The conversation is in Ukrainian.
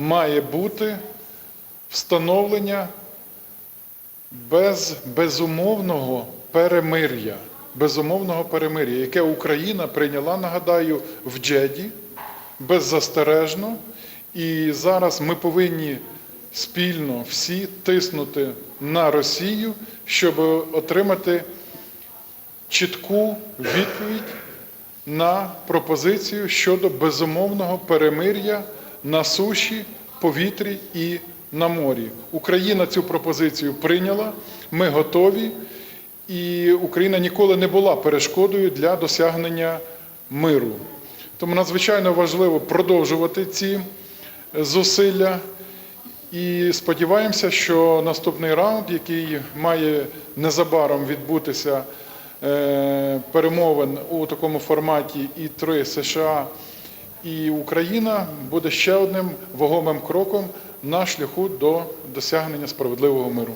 має бути встановлення без безумовного перемир'я, безумовного перемир'я, яке Україна прийняла, нагадаю, в Джеді беззастережно. І зараз ми повинні спільно всі тиснути на Росію, щоб отримати чітку відповідь на пропозицію щодо безумовного перемир'я на суші, повітрі і на морі. Україна цю пропозицію прийняла, ми готові, і Україна ніколи не була перешкодою для досягнення миру. Тому надзвичайно важливо продовжувати ці зусилля. І сподіваємося, що наступний раунд, який має незабаром відбутися е, перемовин у такому форматі і три США і Україна, буде ще одним вагомим кроком на шляху до досягнення справедливого миру.